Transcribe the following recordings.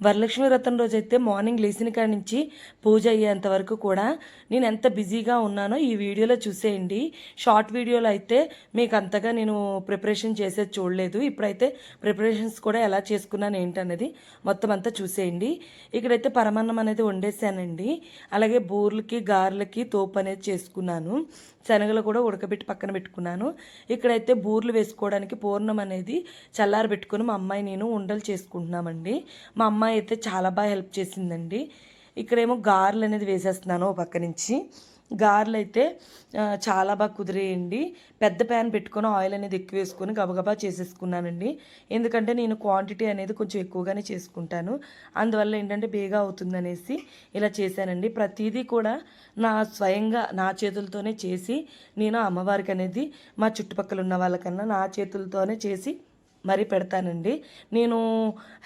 వరలక్ష్మి వ్రతం రోజైతే మార్నింగ్ లేచిన కాడి నుంచి పూజ అయ్యేంత వరకు కూడా నేను ఎంత బిజీగా ఉన్నానో ఈ వీడియోలో చూసేయండి. షార్ట్ వీడియోలో అయితే మీకు అంతగా నేను ప్రిపరేషన్ చేసేది చూడలేదు. ఇప్పుడైతే ప్రిపరేషన్స్ కూడా ఎలా చేసుకున్నాను ఏంటనేది మొత్తం అంతా చూసేయండి. ఇక్కడైతే పరమాన్నం అనేది వండేసానండి అలాగే బూర్లకి గారెలకి తోపు అనేది చేసుకున్నాను. శనగలు కూడా ఉడకబెట్టి పక్కన పెట్టుకున్నాను. ఇక్కడైతే బూర్లు వేసుకోవడానికి పూర్ణం అనేది చల్లారబెట్టుకుని మా అమ్మాయి నేను ఉండలు చేసుకుంటున్నామండి. మా అమ్మాయి అయితే చాలా బాగా హెల్ప్ చేసిందండి. ఇక్కడేమో గారెలు అనేది వేసేస్తున్నాను ఓ పక్క నుంచి. గారెలు అయితే చాలా బాగా కుదిరేయండి. పెద్ద ప్యాన్ పెట్టుకొని ఆయిల్ అనేది ఎక్కువ వేసుకొని గబగబా చేసేసుకున్నానండి. ఎందుకంటే నేను క్వాంటిటీ అనేది కొంచెం ఎక్కువగానే చేసుకుంటాను. అందువల్ల ఏంటంటే బేగా అవుతుందనేసి ఇలా చేశానండి. ప్రతిదీ కూడా నా స్వయంగా నా చేతులతోనే చేసి నేను అమ్మవారికి అనేది మా చుట్టుపక్కల ఉన్న వాళ్ళకన్నా నా చేతులతోనే చేసి మరీ పెడతానండి. నేను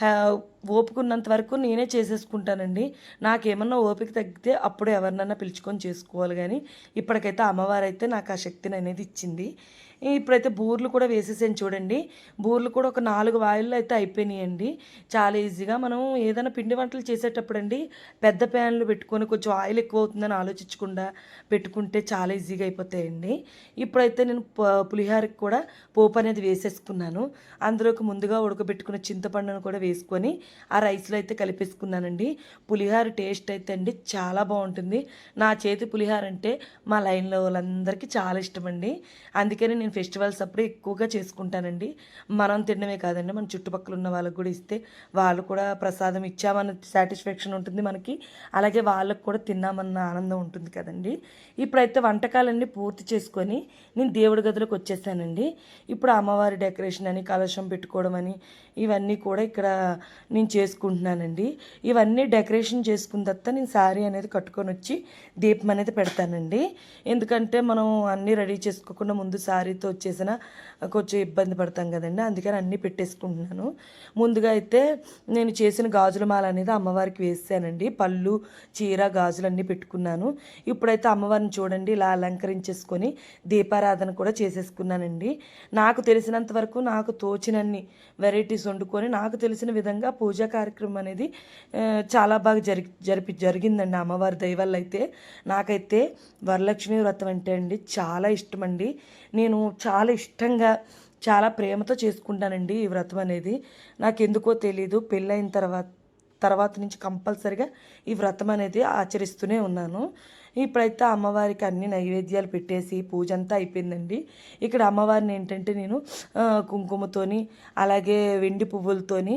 హ్యా- ఓపుకున్నంత వరకు నేనే చేసేసుకుంటానండి. నాకేమన్నా ఓపిక తగ్గితే అప్పుడు ఎవరినన్నా పిలుచుకొని చేసుకోవాలి కానీ ఇప్పటికైతే అమ్మవారు అయితే నాకు ఆ శక్తిని అనేది ఇచ్చింది. ఇప్పుడైతే బూర్లు కూడా వేసేసాను చూడండి. బూర్లు కూడా ఒక నాలుగు వాయిల్లో అయితే అయిపోయినాయండి. చాలా ఈజీగా మనం ఏదైనా పిండి వంటలు చేసేటప్పుడు అండి పెద్ద ప్యాన్లు పెట్టుకొని కొంచెం ఆయిల్ ఎక్కువ అవుతుందని ఆలోచించకుండా పెట్టుకుంటే చాలా ఈజీగా అయిపోతాయండి. ఇప్పుడైతే నేను పులిహోరకి కూడా పోపు అనేది వేసేసుకున్నాను. అందులోకి ముందుగా ఉడకబెట్టుకున్న చింతపండును కూడా వేసుకొని ఆ రైస్లో అయితే కలిపేసుకున్నానండి. పులిహోర టేస్ట్ అయితే అండి చాలా బాగుంటుంది. నా చేతి పులిహోర అంటే మా లైన్లో వాళ్ళందరికీ చాలా ఇష్టం అండి అందుకని నేను ఫెస్టివల్స్ అప్పుడు ఎక్కువగా చేసుకుంటానండి. మనం తినడమే కాదండి మన చుట్టుపక్కల ఉన్న వాళ్ళకి కూడా ఇస్తే వాళ్ళు కూడా ప్రసాదం ఇచ్చామన్న సాటిస్ఫాక్షన్ ఉంటుంది మనకి. అలాగే వాళ్ళకు కూడా తిన్నామన్న ఆనందం ఉంటుంది కదండి. ఇప్పుడైతే వంటకాలన్నీ పూర్తి చేసుకొని నేను దేవుడి గదిలోకి వచ్చేసానండి. ఇప్పుడు అమ్మవారి డెకరేషన్ అని కలశం పెట్టుకోవడం అని ఇవన్నీ కూడా ఇక్కడ నేను నేను చేసుకుంటున్నానండి. ఇవన్నీ డెకరేషన్ చేసుకున్న తర్వాత నేను శారీ అనేది కట్టుకొని వచ్చి దీపం అనేది పెడతానండి. ఎందుకంటే మనం అన్నీ రెడీ చేసుకోకుండా ముందు శారీతో వచ్చేసిన కొంచెం ఇబ్బంది పడతాం కదండి. అందుకని అన్నీ పెట్టేసుకుంటున్నాను. ముందుగా అయితే నేను చేసిన గాజుల మాల అనేది అమ్మవారికి వేసానండి. పళ్ళు చీర గాజులు అన్నీ పెట్టుకున్నాను. ఇప్పుడైతే అమ్మవారిని చూడండి ఇలా అలంకరించేసుకొని దీపారాధన కూడా చేసేసుకున్నానండి. నాకు తెలిసినంత వరకు నాకు తోచినన్ని వెరైటీస్ వండుకొని నాకు తెలిసిన విధంగా పూజ కార్యక్రమం అనేది చాలా బాగా జరి జరిపి జరిగిందండి అమ్మవారి దయ అయితే నాకైతే వరలక్ష్మి వ్రతం అంటే అండి చాలా ఇష్టం అండి నేను చాలా ఇష్టంగా చాలా ప్రేమతో చేసుకుంటానండి ఈ వ్రతం అనేది. నాకు ఎందుకో తెలీదు పెళ్ళైన తర్వాత తర్వాత నుంచి కంపల్సరిగా ఈ వ్రతం అనేది ఆచరిస్తూనే ఉన్నాను. ఇప్పుడైతే అమ్మవారికి అన్ని నైవేద్యాలు పెట్టేసి పూజ అంతా అయిపోయిందండి. ఇక్కడ అమ్మవారిని ఏంటంటే నేను కుంకుమతోని అలాగే వెండి పువ్వులతోని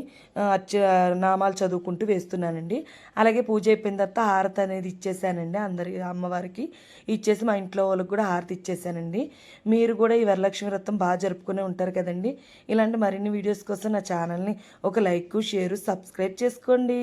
అచ్చ నామాలు చదువుకుంటూ వేస్తున్నానండి. అలాగే పూజ అయిపోయిన తర్వాత హారతి అనేది ఇచ్చేసానండి అందరి అమ్మవారికి. ఇచ్చేసి మా ఇంట్లో వాళ్ళకి కూడా హారతి ఇచ్చేసానండి. మీరు కూడా ఈ వరలక్ష్మి వ్రతం బాగా జరుపుకునే ఉంటారు కదండి. ఇలాంటి మరిన్ని వీడియోస్ కోసం నా ఛానల్ని ఒక లైక్ షేరు సబ్స్క్రైబ్ చేసుకోండి.